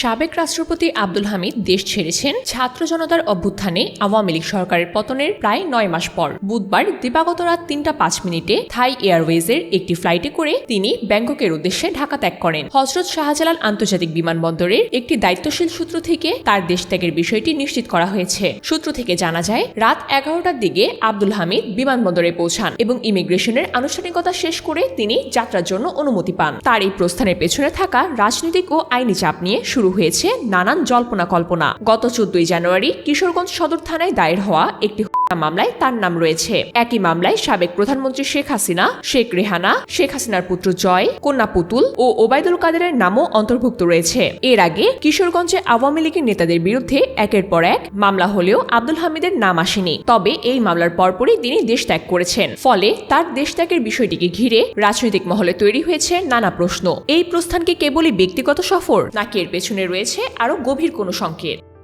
সাবেক রাষ্ট্রপতি আব্দুল হামিদ দেশ ছেড়েছেন। ছাত্র জনতার অভ্যুত্থানে আওয়ামী লীগ সরকারের পতনের প্রায় নয় মাস পর। বুধবার দিবাগত রাত তিনটা পাঁচ মিনিটে থাই এয়ারওয়েজের একটি ফ্লাইটে করে তিনি ব্যাংককের উদ্দেশ্যে ঢাকা ত্যাগ করেন। হজরত শাহজালাল আন্তর্জাতিক বিমানবন্দরের একটি দায়িত্বশীল সূত্র থেকে তার দেশ ত্যাগের বিষয়টি নিশ্চিত করা হয়েছে। সূত্র থেকে জানা যায়, রাত এগারোটার দিকে আব্দুল হামিদ বিমানবন্দরে পৌঁছান এবং ইমিগ্রেশনের আনুষ্ঠানিকতা শেষ করে তিনি যাত্রার জন্য অনুমতি পান। তার এই প্রস্থানের পেছনে থাকা রাজনৈতিক ও আইনি চাপ নিয়ে শুরু হয়েছে নানান জল্পনা কল্পনা। গত চোদ্দই জানুয়ারি কিশোরগঞ্জ সদর থানায় দায়ের হওয়া একটি মামলায় তার নাম রয়েছে। একই মামলায় সাবেক প্রধানমন্ত্রী শেখ হাসিনা, শেখ রেহানা, শেখ হাসিনার পুত্র জয়, কন্যা পুতুল ও ওবায়দুল কাদেরের নামও অন্তর্ভুক্ত রয়েছে। এর আগে কিশোরগঞ্জে আওয়ামী লীগের নেতাদের বিরুদ্ধে একের পর এক মামলা হলেও আব্দুল হামিদের নাম আসেনি। তবে এই মামলার পরপরই তিনি দেশ ত্যাগ করেছেন। ফলে তার দেশ ত্যাগের বিষয়টিকে ঘিরে রাজনৈতিক মহলে তৈরি হয়েছে নানা প্রশ্ন। এই প্রস্থানকে কেবলই ব্যক্তিগত সফর, নাকি এর পেছনে রয়েছে আরও গভীর কোনো সংকেত?